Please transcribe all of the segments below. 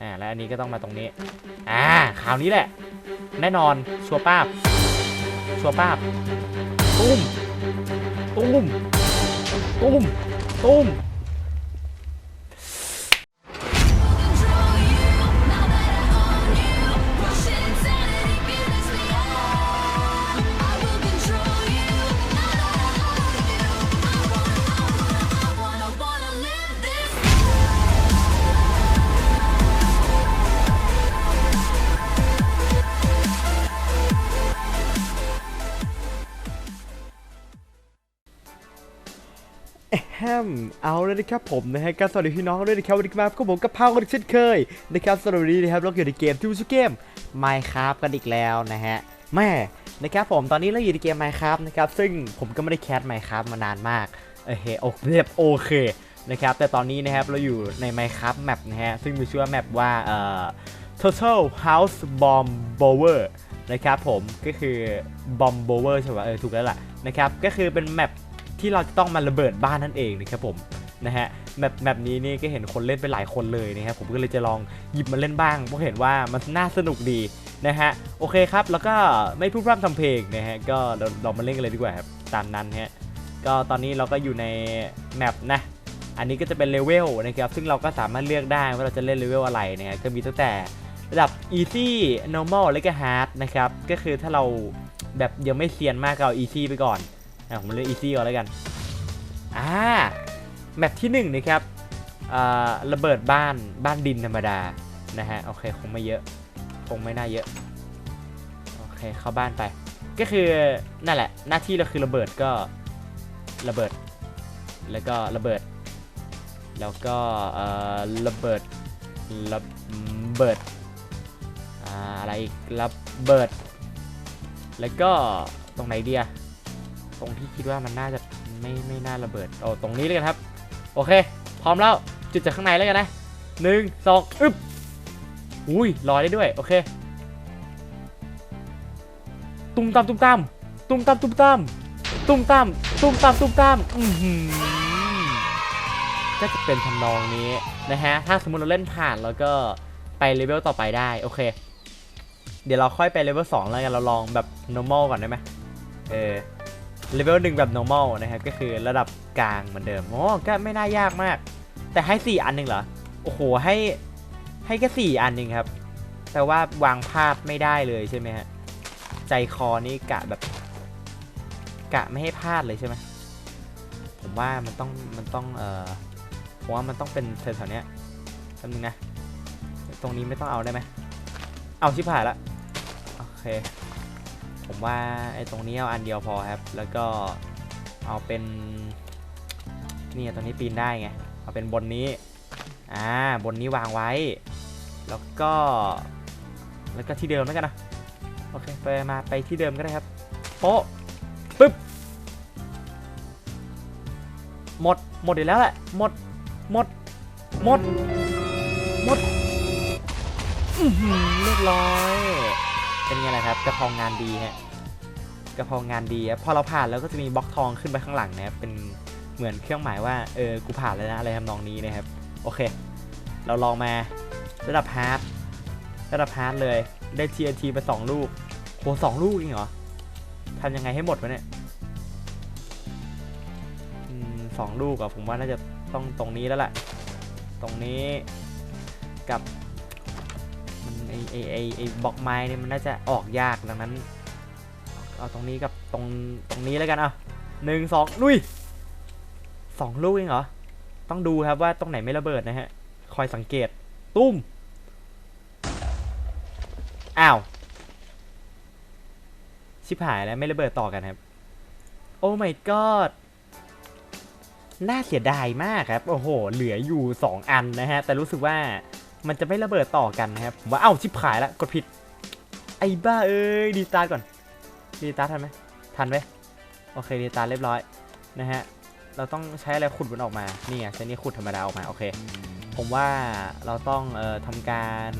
อ่าและอันนี้ก็ต้องมาตรงนี้ อ่าคราวนี้แหละ แน่นอนชัวป้าบชัวป้าบตุ้มตุ้มตุ้มตุ้ม เอาเลยนะครับผมนะฮะก็สวัสดีพี่น้องด้วยนะครับวันนี้มาพบกับผมกับพาวกันอีกเช่นเคยนะครับสำหรับวันนี้นะครับเราอยู่ในเกมที่ชื่อเกม Minecraft กันอีกแล้วนะฮะแม่นะครับผมตอนนี้เราอยู่ในเกม Minecraft นะครับซึ่งผมก็ไม่ได้แคส Minecraft มานานมากเออเฮโอเรียบโอเคนะครับแต่ตอนนี้นะครับเราอยู่ใน Minecraft Map นะฮะซึ่งมีชื่อว่าแมปว่าเอ่อ Total House Bomb Blower นะครับผมก็คือ Bomb Bower ใช่ไหมเออถูกแล้วล่ะนะครับก็คือเป็นแมป ที่เราจะต้องมาระเบิดบ้านนั่นเองนะครับผมนะฮะแมปแมปนี้นี่ก็เห็นคนเล่นไปหลายคนเลยนะครับผมก็เลยจะลองหยิบมาเล่นบ้างเพราะเห็นว่ามันน่าสนุกดีนะฮะโอเคครับแล้วก็ไม่พูดพร่ำทำเพลงนะฮะก็เราเรามาเล่นกันเลยดีกว่าครับตามนั้นฮะก็ตอนนี้เราก็อยู่ในแมปนะอันนี้ก็จะเป็นเลเวลนะครับซึ่งเราก็สามารถเลือกได้ว่าเราจะเล่นเลเวลอะไรนะฮะก็มีตั้งแต่ระดับ easy normal และก็ hard นะครับก็คือถ้าเราแบบยังไม่เซียนมากก็เอา easy ไปก่อน อะผมเลือก easy ก่อนแล้วกันอ่าแมปที่หนึ่งนะครับอ่าระเบิดบ้านบ้านดินธรรมดานะฮะโอเคคงไม่เยอะคงไม่น่าเยอะโอเคเข้าบ้านไป ก็คือนั่นแหละ หน้าที่เราคือระเบิดก็ระเบิด แล้วก็ระเบิด แล้วก็อ่อระเบิดระเบิดอ่าอะไรอีกระเบิด แล้วก็ตรงไหนเดีย ตรงที่คิดว่ามันน่าจะไม่ไม่น่าระเบิดโอ้ตรงนี้เลยกันครับ โอเค พร้อมแล้วจุดจากข้างในแล้วกันนะหนึ่งสองอึ๊บอุ้ยลอยได้ด้วย โอเค ตุ้มตามตุ้มตามตุ้มตามตุ้มตามตุ้มตามตุ้มตามตุ้มตามอือหือก็จะเป็นทำนองนี้นะฮะ ถ้าสมมติเราเล่นผ่านแล้วก็ไปเลเวลต่อไปได้โอเค เดี๋ยวเราค่อยไปเลเวล2แล้วกันเราลองแบบ normal ก่อนได้ไหมเออ เลเวลหนึ่งแบบ normal นะครับ ก็คือระดับกลางเหมือนเดิมโอ้ก็ไม่น่ายากมาก แต่ให้ 4 อันหนึ่งเหรอ โอ้โห ให้ให้แค่ 4 อันหนึ่งครับ แต่ว่าวางพลาดไม่ได้เลยใช่ไหมฮะ ใจคอนี่กะแบบ กะไม่ให้พลาดเลยใช่ไหมผมว่ามันต้องมันต้องเออผมว่ามันต้องเป็นแถวๆนี้แป๊บนึงนะ ตรงนี้ไม่ต้องเอาได้ไหม เอาชิบหายละ โอเค ผมว่าไอ้ตรงนี้เอาอันเดียวพอครับ แล้วก็เอาเป็นนี่ตรงนี้ปีนได้ไง เอาเป็นบนนี้ อ่า บนนี้วางไว้ แล้วก็ แล้วก็ที่เดิมแล้วกันนะ โอเค ไปมาไปที่เดิมก็ได้ครับ โป๊ะปึ๊บ หมด หมดอีกแล้วแหละ หมด หมด หมด หมดเรียบร้อย เป็นไงล่ะครับกระเพองงานดีฮะกระเพองงานดีพอเราผ่านแล้วก็จะมีบล็อกทองขึ้นไปข้างหลังนะครับเป็นเหมือนเครื่องหมายว่าเออกูผ่านแล้วนะอะไรทำนองนี้นะครับโอเค เราลองมาระดับฮาร์ดระดับฮาร์ดเลยได้ TNT ไปสองลูกโหสองลูกเองเหรอทำยังไงให้หมดวะเนี่ยสองลูกอะผมว่าน่าจะต้องตรงนี้แล้วแหละตรงนี้กับ ไอไอไอบล็อกไม้เนี่ยมันน่าจะออกยากดังนั้น เอาตรงนี้กับตรงตรงนี้แล้วกันอะหนึ่งสองลุยสองลูกเองเหรอ ต้องดูครับว่าตรงไหนไม่ระเบิดนะฮะ คอยสังเกต ตุ้ม อ้าว ชิบหายแล้วไม่ระเบิดต่อกันครับ โอ้ my god น่าเสียดายมากครับ โอ้โห เหลืออยู่ 2 อันนะฮะ แต่รู้สึกว่า มันจะไม่ระเบิดต่อกันนะครับผมว่าเอ้าชิบหายละกดผิด ไอ้บ้าเอ้ยดีตาก่อนดีตาทันไหมทันไหมโอเคดีตาเรียบร้อยนะฮะเราต้องใช้อะไรขุดมันออกมานี่ไงใช้นี่ขุดธรรมดาออกมาโอเค ผมว่าเราต้องเอ่อทำการ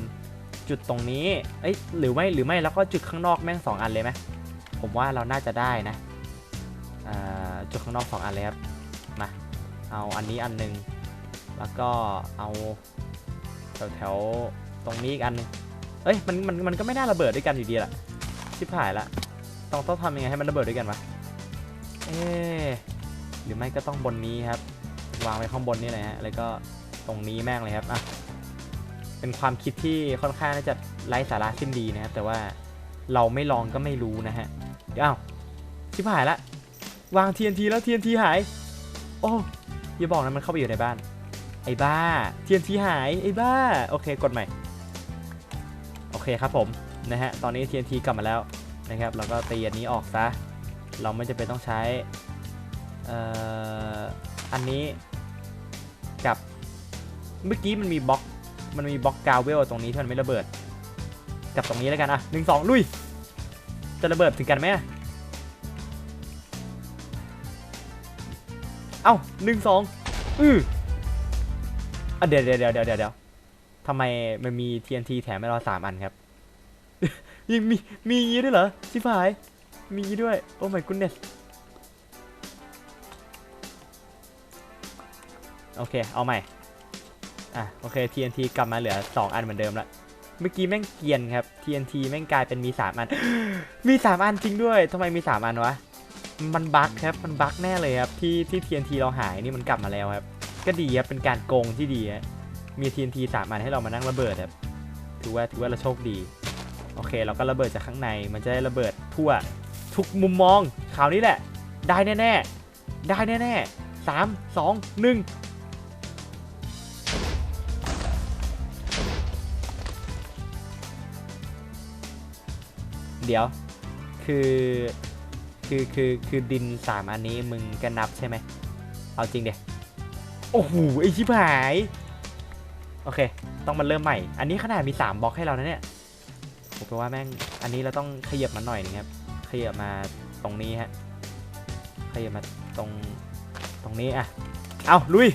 จุดตรงนี้เอ้ยหรือไม่หรือไม่แล้วก็จุดข้างนอกแม่งสองอันเลยไหมผมว่าเราน่าจะได้นะอ่อจุดข้างนอกสองอันเลยครับมาเอาอันนี้อันหนึง แล้วก็เอา แถวแถวตรงนี้อีกอันนึงเอ้ยมันมันมันก็ไม่น่าระเบิดด้วยกันอยู่ดีล่ะชิบหายละต้องต้องทำยังไงให้มันระเบิดด้วยกันวะเอ๊หรือไม่ก็ต้องบนนี้ครับ วางไว้ข้างบนนี่เลยฮะแล้วก็ตรงนี้แม่งเลยครับอะเป็นความคิดที่ค่อนข้างจะไร้สาระสิ้นดีนะครับแต่ว่าเราไม่ลองก็ไม่รู้นะฮะเดี๋ยวอ้าวชิบหายละวาง TNT แล้ว TNT หาย โอ้อย่าบอกนะมันเข้าไปอยู่ในบ้าน ไอ้บ้า TNT หาย ไอ้บ้า โอเค กดใหม่ โอเคครับผม นะฮะ ตอนนี้ TNT กลับมาแล้วนะครับ เราก็ตีอันนี้ออกซะ เราไม่จำเป็นต้องใช้อ,อ,อันนี้กับ เมื่อกี้มันมีบล็อก มันมีบล็อกกาวเวลตรงนี้ที่มันไม่ระเบิด กับตรงนี้แล้วกันอะหนึ่งสองลุย จะระเบิดถึงกันไหมเอ้าหนึ่งสองอือ อะเดี๋ยวเดี๋ยวเดี๋ยวเดี๋ยวเดี๋ยวทำไมมันมี TNT แถมให้เราสามอันครับ ยังมีมีงี้ด้วยเหรอชิบหาย มีงี้ด้วย โอ้ my goodness โอเค เอาใหม่ อะ โอเค TNT กลับมาเหลือ 2 อันเหมือนเดิมละเมื่อกี้แม่งเกียนครับ TNT แม่งกลายเป็นมี 3 อัน มี 3 อันจริงด้วยทำไมมี 3 อันวะ มันบั๊กครับ มันบั๊กแน่เลยครับ ที่ที่ TNT เราหายนี่มันกลับมาแล้วครับ ก็ดีครับเป็นการโกงที่ดีฮะมี TNT 3อันให้เรามานั่งระเบิดครับถือว่าถือว่าเราโชคดีโอเค เราก็ระเบิดจากข้างในมันจะได้ระเบิดทั่วทุกมุมมองคราวนี้แหละ ได้แน่ๆ ได้แน่ๆสามสองหนึ่งเดี๋ยว คือ คือ คือ คือดินสามอันนี้มึงก็นับใช่ไหม เอาจริงเดี๋ย โอ้โหไอชิบหาย โอเค ต้องมาเริ่มใหม่ อันนี้ขนาดมี 3บล็อกให้เรานะเนี่ยผมแปลว่าแม่ง อันนี้เราต้องขยับมาหน่อยนึงครับ ขยับมาตรงนี้ฮะ ขยับมาตรงตรงนี้อะ เอาลุย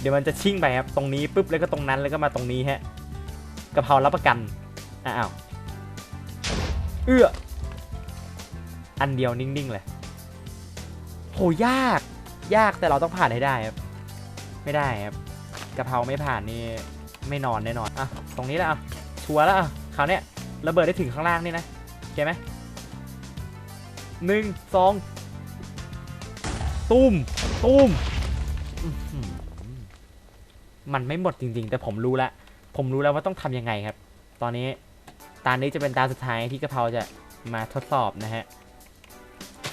เดี๋ยวมันจะชิ่งไปครับ ตรงนี้ปุ๊บแล้วก็ตรงนั้นแล้วก็มาตรงนี้ฮะกะเพรารับประกันอะอ้าวเอื้อ อันเดียวนิ่งๆเลยโหยาก ยากแต่เราต้องผ่านให้ได้ครับ ไม่ได้ครับกะเพราไม่ผ่านนี่ไม่นอนแน่นอนอะตรงนี้แหละอะชัวร์แล้วอะคราวเนี้ยระเบิดได้ถึงข้างล่างนี่นะโอเคไหมหนึ่งสองตุ้มตุ้มมันไม่หมดจริงๆ แต่ผมรู้แล้วผมรู้แล้วว่าต้องทำยังไงครับ ตอนนี้ตานี้จะเป็นตาสุดท้ายที่กระเพราจะมาทดสอบนะฮะ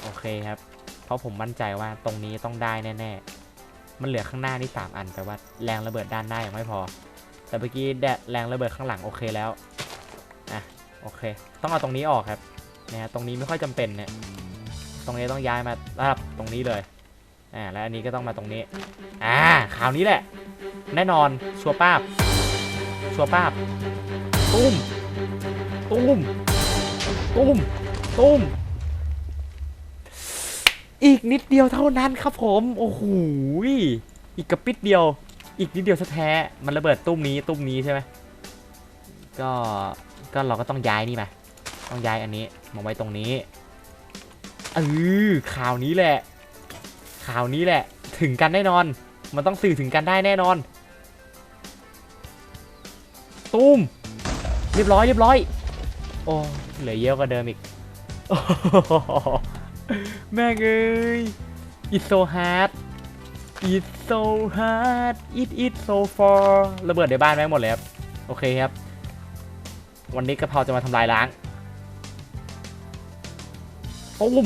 โอเคครับ เพราะผมมั่นใจว่าตรงนี้ต้องได้แน่ๆ มันเหลือข้างหน้านี่3อันแปลว่าแรงระเบิดด้านหน้ายังไม่พอ แต่เมื่อกี้แดแรงระเบิดข้างหลังโอเคแล้วอะโอเค ต้องเอาตรงนี้ออกครับนะฮะตรงนี้ไม่ค่อยจำเป็นเนี่ยตรงนี้ต้องย้ายมาระดับตรงนี้เลยอ่าแล้วอันนี้ก็ต้องมาตรงนี้อ่าคราวนี้แหละ แน่นอนชัวป้าบชัวป้าบตุ้มตุ้มตุ้มตุ้ม อีกนิดเดียวเท่านั้นครับผม โอ้โหอีกกระปิดเดียว อีกนิดเดียวแท้มันระเบิดตุ้มนี้ตุ้มนี้ใช่ไหมก็ก็เราก็ต้องย้ายนี่มาต้องย้ายอันนี้มาไว้ตรงนี้เออข่าวนี้แหละ ข่าวนี้แหละ ถึงกันแน่นอน มันต้องสื่อถึงกันได้แน่นอน ตุ้ม เรียบร้อยเรียบร้อย โอ้เหลือเยอะกว่าเดิมอีก แม่เอ้ย it's so hard it's so hard it is so far ระเบิดในบ้านแม่งหมดเลยครับ โอเคครับ วันนี้กระเพราจะมาทำลายล้างตุ้ม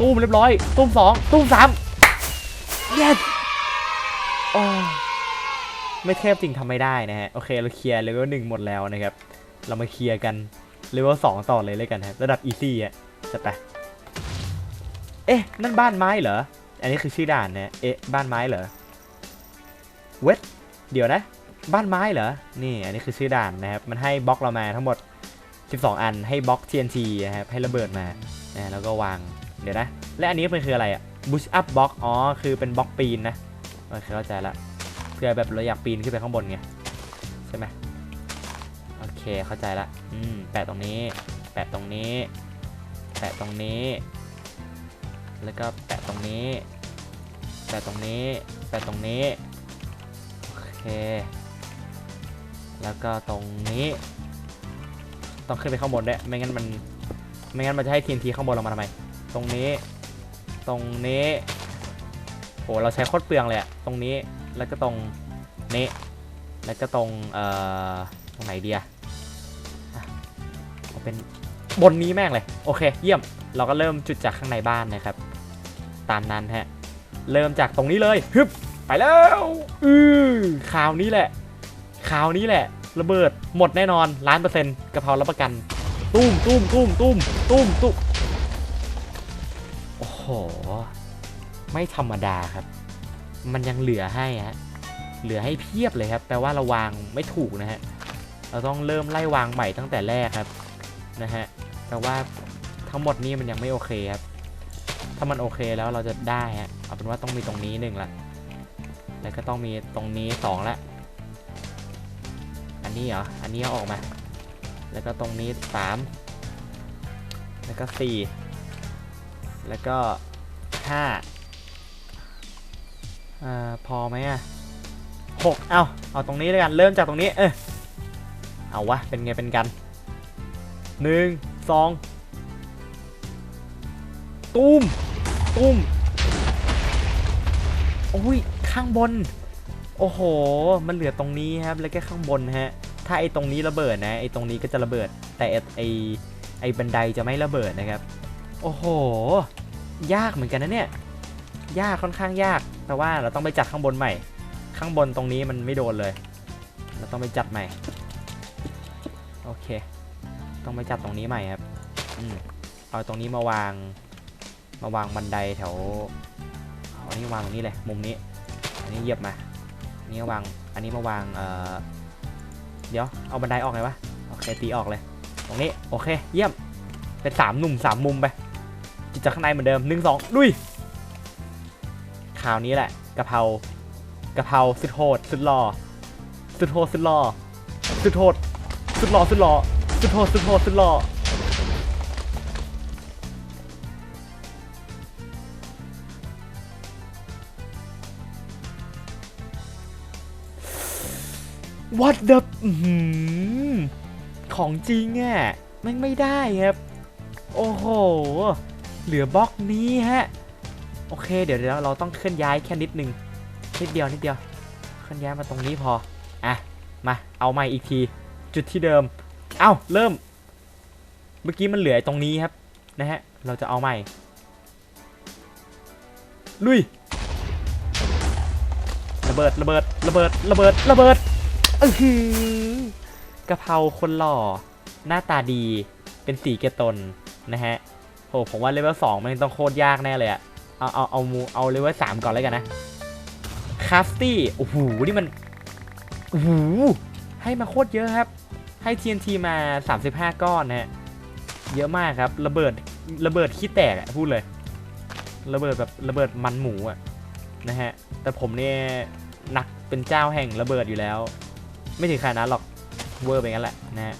ตุ้มเรียบร้อย ตุ้มสองตุ้มสาม yes โอ้ไม่เทพจริงทำไม่ได้นะฮะ โอเคเราเคลียร์เลเวลหนึ่งหมดแล้วนะครับ เรามาเคลียร์กันเลเวลสองต่อเลยเลยกันครับ ระดับอีซี่อะจะไป เอ๊ะ นั่นบ้านไม้เหรอ อันนี้คือชื่อด่านนะ เอ๊ะ บ้านไม้เหรอ เวท เดี๋ยวนะ บ้านไม้เหรอ นี่ อันนี้คือชื่อด่านนะครับ มันให้บล็อกเรามาทั้งหมด 12 อัน ให้บล็อก TNT นะครับ ให้ระเบิดมา นะ แล้วก็วาง เดี๋ยวนะ และอันนี้มันคืออะไรอะ Bush up block อ๋อ คือเป็นบล็อกปีนนะโอเคเข้าใจละ เพื่อแบบเราอยากปีนขึ้นไปข้างบนไง ใช่ไหมโอเค เข้าใจละ อืม แปะตรงนี้ แปะตรงนี้ แปะตรงนี้ แล้วก็แปะตรงนี้ แปะตรงนี้ แปะตรงนี้ โอเค แล้วก็ตรงนี้ ต้องขึ้นไปข้างบนด้วย ไม่งั้นมัน ไม่งั้นมันจะให้ทีนทีข้างบนลงมาทำไม ตรงนี้ ตรงนี้โหเราใช้โคตรเปลืองเลยอะตรงนี้ แล้วก็ตรงนี้ แล้วก็ตรง เอ่อ ตรงไหนเดีอะอะเอเป็นบนนี้แม่งเลย โอเค เยี่ยม เราก็เริ่มจุดจากข้างในบ้านนะครับ ตามนั้นฮะ เริ่มจากตรงนี้เลยฮึบไปแล้วอือคราวนี้แหละคราวนี้แหละ ระเบิดหมดแน่นอนล้านเปอร์เซ็นต์กะเพรารับประกัน ตุ้มตุ้มตุ้มตุ้มตุ้มตุ้มโอ้โห ไม่ธรรมดาครับ มันยังเหลือให้ฮะเหลือให้เพียบเลยครับ แปลว่าเราวางไม่ถูกนะฮะ เราต้องเริ่มไล่วางใหม่ตั้งแต่แรกครับ นะฮะแต่ว่าทั้งหมดนี้มันยังไม่โอเคครับถ้ามันโอเคแล้วเราจะได้ฮะเอาเป็นว่าต้องมีตรงนี้หนึ่งละแล้วก็ต้องมีตรงนี้สองละอันนี้เหรออันนี้เอาออกมา แล้วก็ตรงนี้สามแล้วก็สี่แล้วก็ห้าอ่าพอไหมอะหกเอาเอาตรงนี้เลยกัน เริ่มจากตรงนี้ เออเอาวะ เป็นไงเป็นกันหนึ่งสองตุ้ม ตุ้มโอ้ยข้างบน โอ้โห มันเหลือตรงนี้ครับ แล้วก็ข้างบนฮะ ถ้าไอ้ตรงนี้ระเบิดนะ ไอ้ตรงนี้ก็จะระเบิด แต่ไอ้ไอ้บันไดจะไม่ระเบิดนะครับ โอ้โห ยากเหมือนกันนะเนี่ย ยากค่อนข้างยาก แต่ว่าเราต้องไปจัดข้างบนใหม่ ข้างบนตรงนี้มันไม่โดนเลย เราต้องไปจัดใหม่ โอเค ต้องไปจัดตรงนี้ใหม่ครับ อืม เอาตรงนี้มาวาง มาวางบันไดแถวเอาอันนี้วางตรงนี้เลยมุมนี้อันนี้เหยียบมาอันนี้วางอันนี้มาวางเอ่อเดี๋ยวเอาบันไดออกไงวะโอเคตีออกเลย ตรงนี้โอเคเยี่ยมเป็นสามหนุ่มสามมุมไปจิตจากข้างในเหมือนเดิมหนึ่งสองลุยคราวนี้แหละกะเพรากะเพราสุดโหดสุดหล่อสุดโหดสุดหล่อสุดโหดสุดหล่อสุดหล่อสุดโหดสุดโหดสุดหล่อ วัดเดบของจริงอะม่งไม่ได้ครับ โอ้โห เหลือบล็อกนี้ฮะ โอเค เดี๋ยวเราต้องเคลื่อนย้ายแค่นิดนึง นิดเดียวนิดเดียว เคลื่อนย้ายมาตรงนี้พอ อะ มา เอาใหม่อีกที จุดที่เดิม เอ้า เริ่ม เมื่อกี้มันเหลือตรงนี้ครับ นะฮะ เราจะเอาใหม่ ลุย ระเบิด ระเบิด ระเบิด ระเบิด ระเบิด อือหือกะเพราคนหล่อ หน้าตาดี เป็นสีเกตนนะฮะโหผมว่าเลเวลสองมันต้องโคตรยากแน่เลยอะเอาเอาเอามูเอาเลเวลสามก่อนเลยกันนะคาสตี้โอ้โหนี่มันโอ้โหให้มาโคตรเยอะครับ ให้ TNT มา 35 ก้อนนะฮะเยอะมากครับ ระเบิดระเบิดขี้แตกอะพูดเลย ระเบิดแบบระเบิดมันหมูอะนะฮะแต่ผมเนี่ยนักเป็นเจ้าแห่งระเบิดอยู่แล้ว ไม่ถึงขนาดนั้นหรอกเวอร์ไปงั้นแหละนะฮะ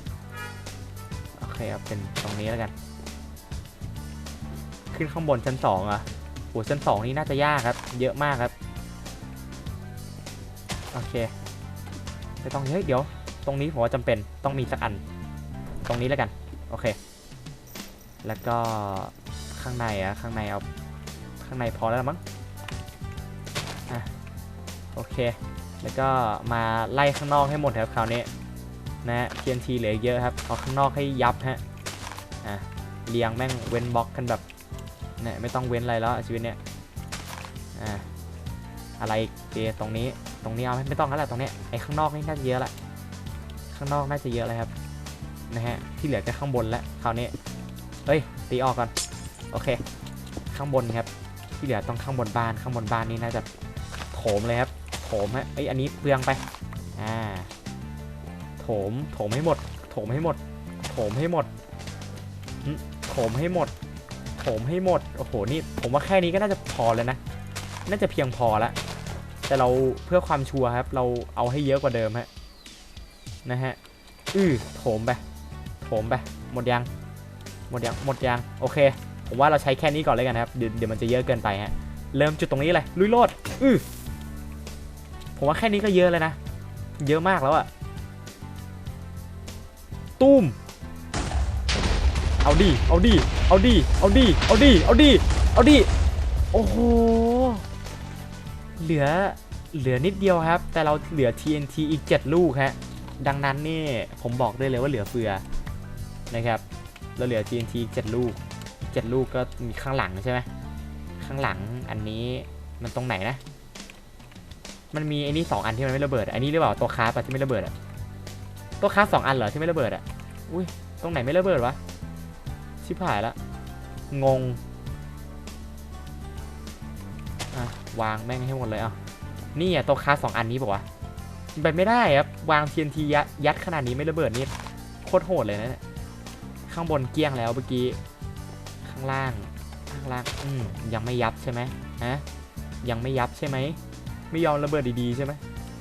โอเคครับเป็นตรงนี้แล้วกัน ขึ้นข้างบนชั้นสองอะโหชั้นสองนี่น่าจะยากครับ เยอะมากครับโอเคไม่ต้องเฮ้ยเดี๋ยว ตรงนี้ผมว่าจำเป็นต้องมีสักอัน ตรงนี้แล้วกัน โอเค แล้วก็ข้างในอะข้างในเอาข้างในพอแล้วมั้งอะโอเค แล้วก็มาไล่ข้างนอกให้หมดครับคราวนี้นะฮะ TNT เหลือเยอะครับเอาข้างนอกให้ยับฮะอะเรียงแม่งเว้นบล็อกกันแบบเนี่ยไม่ต้องเว้นอะไรแล้วชีวิตเนี่ยอ่าอะไรอีกตรงนี้ตรงนี้เอาไม่ต้องแล้วแหละตรงนี้ไอ้ข้างนอกนี่น่าจะเยอะละข้างนอกน่าจะเยอะเลยครับนะฮะที่เหลือจะข้างบนแล้วคราวนี้เฮ้ยตีออกก่อนโอเค ข้างบนครับ ที่เหลือต้องข้างบนบ้านข้างบนบ้านนี่น่าจะโถมเลยครับ โถมฮะเอ้ยอันนี้เปลืองไป อ่า โถม โถมให้หมด โถมให้หมด โถมให้หมด โถมให้หมด โถมให้หมด โอ้โห นี่ ผมว่าแค่นี้ก็น่าจะพอแล้วนะ น่าจะเพียงพอแล้วแต่เราเพื่อความชัวร์ครับ เราเอาให้เยอะกว่าเดิมฮะ นะฮะ อือโถมไป โถมไป หมดยัง หมดยัง หมดยัง โอเค ผมว่าเราใช้แค่นี้ก่อนเลยกันครับ เดี๋ยวเดี๋ยวมันจะเยอะเกินไปฮะ เริ่มจุดตรงนี้เลย ลุยโลด อือ ผมว่าแค่นี้ก็เยอะเลยนะ เยอะมากแล้วอะตุ้ม เอาดิ เอาดิ เอาดิ เอาดิ เอาดิ เอาดิ เอาดิ โอ้โห เหลือ เหลือนิดเดียวครับ แต่เราเหลือ TNT อีก 7 ลูกฮะ ดังนั้นนี่ผมบอกได้เลยว่าเหลือเฟือนะครับ เราเหลือ TNT อีก 7 ลูก 7 ลูกก็มีข้างหลังใช่ไหม ข้างหลังอันนี้มันตรงไหนนะ มันมีไอ้นี่สองอันที่มันไม่ระเบิด อันนี้หรือเปล่าตัวคาร์บอะที่ไม่ระเบิดอะตัวคาร์บสองอันเหรอที่ไม่ระเบิดอะอุ้ยตรงไหนไม่ระเบิดวะชิบหายละงงอะวางแม่งให้หมดเลยอะนี่อะตัวคาร์บสองอันนี้บอกว่าไปไม่ได้ครับวาง TNT ยัดยัดขนาดนี้ไม่ระเบิดนี่โคตรโหดเลยนะเนี่ยข้างบนเกี้ยงแล้วเมื่อกี้ข้างล่างข้างล่างอืมยังไม่ยับใช่ไหมฮะยังไม่ยับใช่ไหม ไม่ยอมระเบิดดีๆใช่ไหม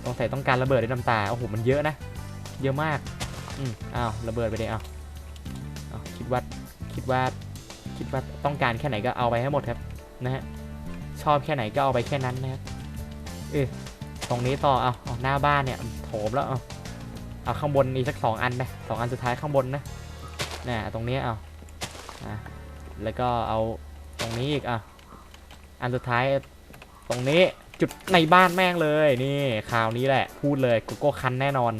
สงสัยต้องการระเบิดด้วยน้ำตา โอ้โห มันเยอะนะ เยอะมาก อืมอ้าว ระเบิดไปเลยอ้าวอ้าคิดว่า คิดว่า คิดว่าต้องการแค่ไหนก็เอาไปให้หมดครับ นะฮะ ชอบแค่ไหนก็เอาไปแค่นั้นนะครับ เออตรงนี้ต่อ เอาเอาหน้าบ้านเนี่ย โถมแล้ว เอาเอาข้างบนอีกสักสองอันไปสองอันสุดท้ายข้างบนนะน่ะตรงนี้เอาอะแล้วก็เอาตรงนี้อีกอะ อันสุดท้ายตรงนี้ จุดในบ้านแม่งเลยนี่คราวนี้แหละ พูดเลยโกโก้คันแน่นอน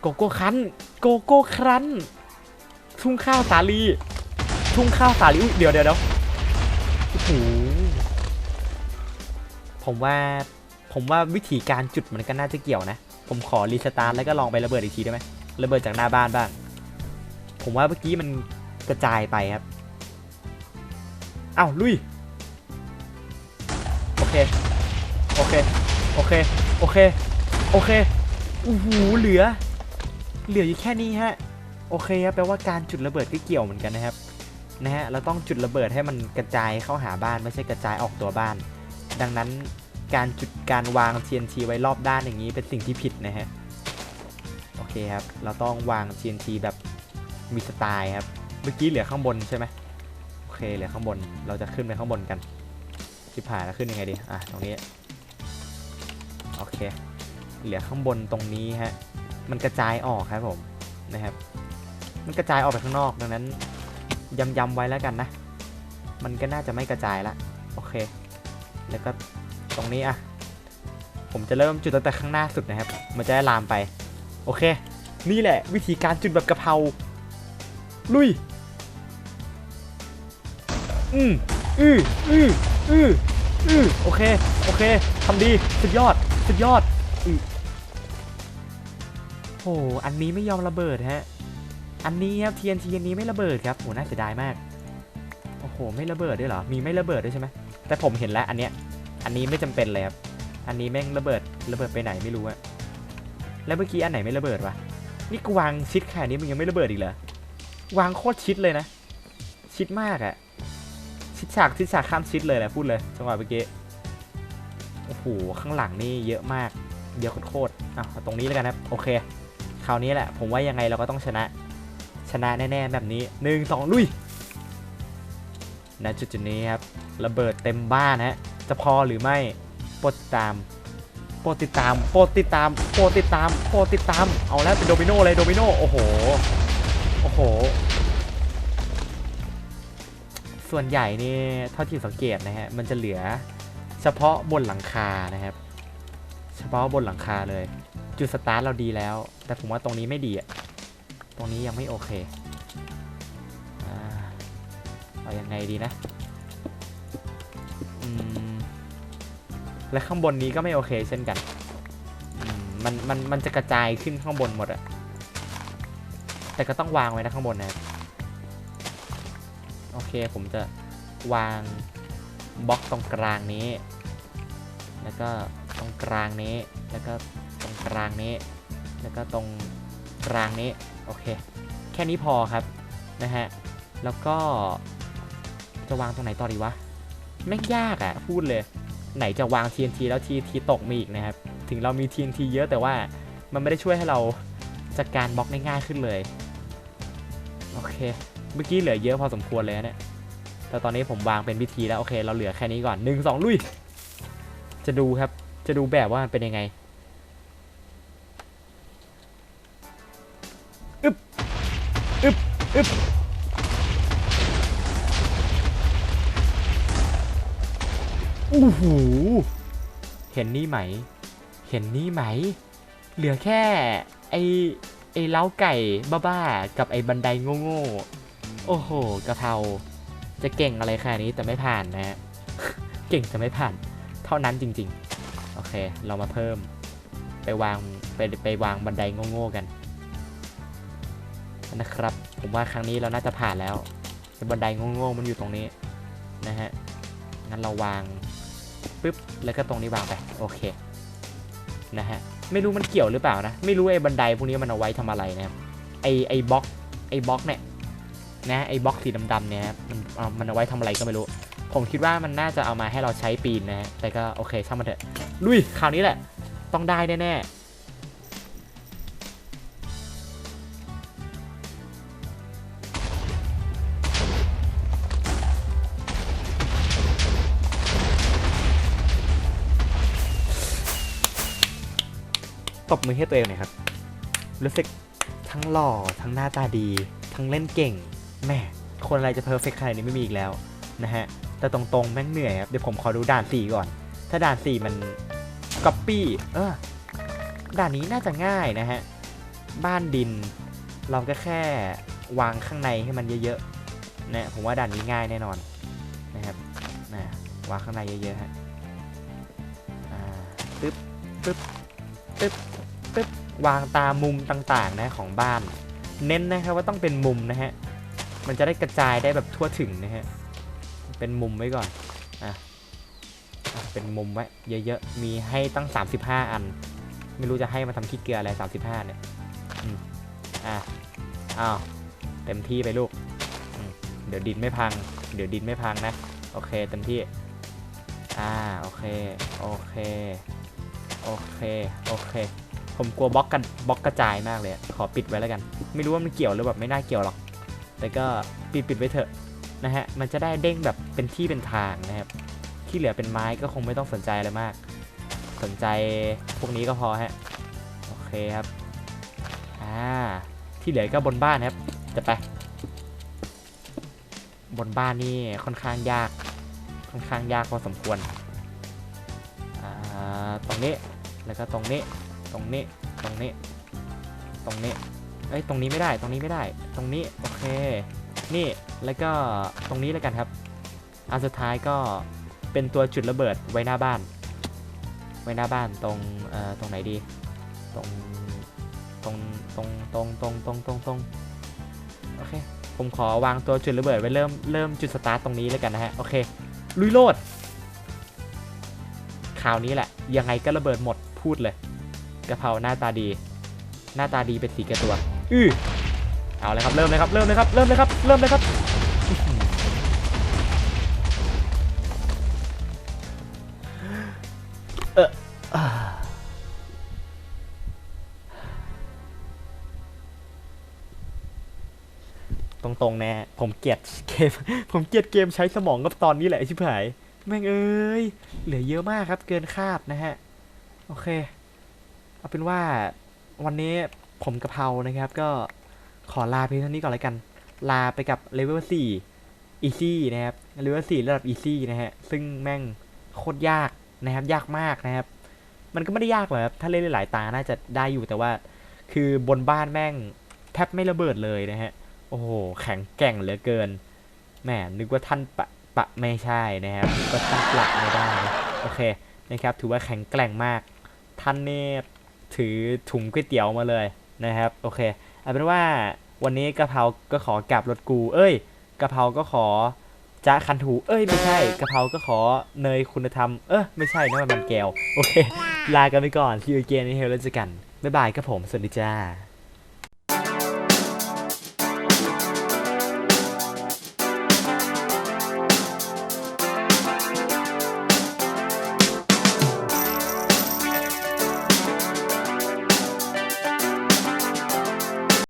โกโก้คันโกโก้ครันทุ่งข้าวสาลีทุ่งข้าวสาลีเดี๋ยวเดี๋ยวเดี๋ยวโอ้โหผมว่าผมว่าวิธีการจุดมันก็น่าจะเกี่ยวนะ ผมขอรีสตาร์ทแล้วก็ลองไประเบิดอีกทีได้ไหมระเบิดจากหน้าบ้านบ้าง ผมว่าเมื่อกี้มันกระจายไปครับ อ้าวลุย โอเค โอเค โอเค โอเค โอเคโอ้โหเหลือ เหลืออยู่แค่นี้ฮะ โอเคครับแปลว่าการจุดระเบิดก็เกี่ยวเหมือนกันนะครับ นะฮะ เราต้องจุดระเบิดให้มันกระจายเข้าหาบ้านไม่ใช่กระจายออกตัวบ้าน ดังนั้นการจุดการวาง TNT ไว้รอบด้านอย่างนี้เป็นสิ่งที่ผิดนะฮะ โอเคครับ เราต้องวาง TNT แบบมีสไตล์ครับ เมื่อกี้เหลือข้างบนใช่ไหมโอเคเหลือข้างบน เราจะขึ้นไปข้างบนกันชิบหายแล้วขึ้นยังไงดี อะ ตรงนี้ โอเค เหลือข้างบนตรงนี้ฮะ มันกระจายออกครับผมนะครับ มันกระจายออกไปข้างนอกดังนั้นย้ำๆไว้แล้วกันนะ มันก็น่าจะไม่กระจายละโอเค แล้วก็ตรงนี้อะ ผมจะเริ่มจุดตั้งแต่ข้างหน้าสุดนะครับ มันจะได้ลามไป โอเค นี่แหละ วิธีการจุดแบบกระเพรา ลุย อืมอืออืออืออือโอเค โอเค ทำดี สุดยอด สุดยอดอือโหอันนี้ไม่ยอมระเบิดฮะ อันนี้ครับ TNT อันนี้ไม่ระเบิดครับโหน่าเสียดายมาก โอ้โห ไม่ระเบิดด้วยเหรอ มีไม่ระเบิดด้วยใช่ไหมแต่ผมเห็นแล้วอันเนี้ย อันนี้ไม่จำเป็นเลยครับ อันนี้แม่งระเบิด ระเบิดไปไหนไม่รู้อะแล้วเมื่อกี้อันไหนไม่ระเบิดวะ นี่กูวางชิดขนาดนี้มึงยังไม่ระเบิดอีกเหรอ วางโคตรชิดเลยนะ ชิดมากอะชิดฉากชิดฉากข้ามชิดเลยแหละพูดเลยจังหวะเมื่อกี้ โอ้โหข้างหลังนี่เยอะมาก เยอะโคตรๆอะตรงนี้แล้วกันครับโอเค คราวนี้แหละ ผมว่ายังไงเราก็ต้องชนะ ชนะแน่ๆแบบนี้หนึ่งสองลุยณจุดจุดนี้ครับระเบิดเต็มบ้านฮะจะพอหรือไม่โปรดติดตามโปรดติดตามโปรดติดตามโปรดติดตามโปรดติดตาม เอาแล้วเป็นโดมิโนเลยโดมิโนโอ้โหโอ้โห ส่วนใหญ่นี่เท่าที่สังเกตนะฮะมันจะเหลือ เฉพาะบนหลังคานะครับ เฉพาะบนหลังคาเลย จุดสตาร์ทเราดีแล้ว แต่ผมว่าตรงนี้ไม่ดีอะตรงนี้ยังไม่โอเคอ่าอยังไงดีนะอืมและข้างบนนี้ก็ไม่โอเคเช่นกันอืมมันมันมันจะกระจายขึ้นข้างบนหมดอะแต่ก็ต้องวางไว้นะข้างบนนะโอเคผมจะวางบล็อกตรงกลางนี้ แล้วก็ตรงกลางนี้ แล้วก็ตรงกลางนี้ แล้วก็ตรงกลางนี้ โอเค แค่นี้พอครับนะฮะ แล้วก็จะวางตรงไหนต่อดีวะ ไม่งยากอะ่ะ พูดเลย ไหนจะวาง TNT แล้ว TNT ตกมาอีกนะครับ ถึงเรามี TNT เยอะแต่ว่ามันไม่ได้ช่วยให้เราจัดการบล็อกได้ง่ายขึ้นเลย โอเค เมื่อกี้เหลือเยอะพอสมควรเลยนะเนี่ยแต่ตอนนี้ผมวางเป็นวิธีแล้ว โอเค เราเหลือแค่นี้ก่อนหนึ่งสองลุย จะดูครับ จะดูแบบว่ามันเป็นยังไงอึบอึบอึบอู้หูเห็นนี่ไหม เห็นนี่ไหม เหลือแค่ไอไอเล้าไก่บ้าๆกับไอบันไดโง่ๆ โอ้โหกะเพราจะเก่งอะไรขนาดนี้แต่ไม่ผ่านนะฮะเก่งแต่ไม่ผ่าน เท่านั้นจริงๆ โอเค เรามาเพิ่มไปวางไปไปวางบันไดโง่ๆกันนะครับ ผมว่าครั้งนี้เราน่าจะผ่านแล้วไอ้บันไดโง่ๆมันอยู่ตรงนี้นะฮะ งั้นเราวางปึ๊บ แล้วก็ตรงนี้วางไป โอเค นะฮะ ไม่รู้มันเกี่ยวหรือเปล่านะ ไม่รู้ไอ้บันไดพวกนี้มันเอาไว้ทำอะไรนะครับ ไอไอบล็อก ไอบล็อกเนี่ย นะ ไอ้บล็อกสีดำๆเนี่ยมันมันเอาไว้ทำอะไรก็ไม่รู้ ผมคิดว่ามันน่าจะเอามาให้เราใช้ปีนนะฮะแต่ก็โอเคช่างมันเถอะลุยคราวนี้แหละ ต้องได้แน่ตบมือให้ตัวเองหน่อยครับ รู้สึกทั้งหล่อ ทั้งหน้าตาดี ทั้งเล่นเก่ง แม่ คนอะไรจะเพอร์เฟกขนาดนี้ไม่มีอีกแล้วนะฮะ แต่ตรงๆแม่งเหนื่อยครับ เดี๋ยวผมขอดูด่าน4ก่อน ถ้าด่าน4มันก๊อปปี้เออด่านนี้น่าจะง่ายนะฮะ บ้านดิน เราก็แค่วางข้างในให้มันเยอะๆนะผมว่าด่านนี้ง่ายแน่นอนนะครับนะวางข้างในเยอะๆฮะตึ๊บตึ๊บตึ๊บตึ๊บวางตามมุมต่างๆนะของบ้าน เน้นนะครับว่าต้องเป็นมุมนะฮะ มันจะได้กระจายได้แบบทั่วถึงนะฮะ เป็นมุมไว้ก่อนอะอะเป็นมุมไว้เยอะๆ มีให้ตั้ง 35 อัน ไม่รู้จะให้มาทำขี้เกลืออะไร 35 เนี่ยอืมอะอ้าวเต็มที่ไปลูก เดี๋ยวดินไม่พัง เดี๋ยวดินไม่พังนะ โอเคเต็มที่ อ่า โอเค โอเค โอเค โอเค ผมกลัวบล็อกกันบล็อกกระจายมากเลย ขอปิดไว้แล้วกัน ไม่รู้ว่ามันเกี่ยวหรือแบบไม่น่าเกี่ยวหรอก แต่ก็ปิดปิดไว้เถอะ นะฮะ มันจะได้เด้งแบบเป็นที่เป็นทางนะครับ ที่เหลือเป็นไม้ก็คงไม่ต้องสนใจอะไรมาก สนใจพวกนี้ก็พอฮะ โอเคครับ อ่า ที่เหลือก็บนบ้านครับ จะไป บนบ้านนี่ค่อนข้างยาก ค่อนข้างยากพอสมควร อ่า ตรงนี้ แล้วก็ตรงนี้ ตรงนี้ ตรงนี้ ตรงนี้ เอ้ย ตรงนี้ไม่ได้ ตรงนี้ไม่ได้ ตรงนี้ โอเค นี่แล้วก็ตรงนี้แล้วกันครับ อันสุดท้ายก็เป็นตัวจุดระเบิดไว้หน้าบ้าน ไว้หน้าบ้านตรงเอ่อตรงไหนดี ตรงตรงตรงตรงตรงตรงตรงตรงโอเคผมขอวางตัวจุดระเบิดไว้เริ่มเริ่มจุดสตาร์ตตรงนี้แล้วกันนะฮะโอเคลุยโลดคราวนี้แหละ ยังไงก็ระเบิดหมดพูดเลยกะเพราหน้าตาดี หน้าตาดีเป็นสีกระตัว อือ เอาเลยครับเริ่มเลยครับเริ่มเลยครับเริ่มเลยครับเริ่มเลยครับเออตรงๆแน่ผมเกลียดเกมผมเกลียดเกมใช้สมองกับตอนนี้แหละชิบหายแม่งเอ้ยเหลือเยอะมากครับเกินคาดนะฮะโอเค เอาเป็นว่าวันนี้ผมกะเพรานะครับก็ ขอลาเพียงเท่านี้ก่อนแล้วกัน ลาไปกับเลเวล4 easy นะครับเลเวล4ระดับ easy นะฮะ ซึ่งแม่งโคตรยากนะครับ ยากมากนะครับ มันก็ไม่ได้ยากหรอกครับ ถ้าเล่นหลายตาน่าจะได้อยู่แต่ว่า คือบนบ้านแม่งแทบไม่ระเบิดเลยนะฮะ โอ้โห แข็งแกร่งเหลือเกิน แหม นึกว่าท่านปะปะไม่ใช่นะครับกว่าท่านปละไม่ได้โอเคนะครับ ถือว่าแข็งแกร่งมาก ท่านเนี่ยถือถุงก๋วยเตี๋ยวมาเลยนะครับ โอเค เอาเป็นว่าวันนี้กะเพราก็ขอกลับรถกู เอ้ยกะเพราก็ขอจะคันถูเอ้ยไม่ใช่กะเพราก็ขอเนยคุณธรรม เออไม่ใช่นะมันมันแก้ว โอเค ลากันไปก่อนที่ยูเกนในเฮลเลนจกัน บ๊ายบายครับผม สวัสดีจ้า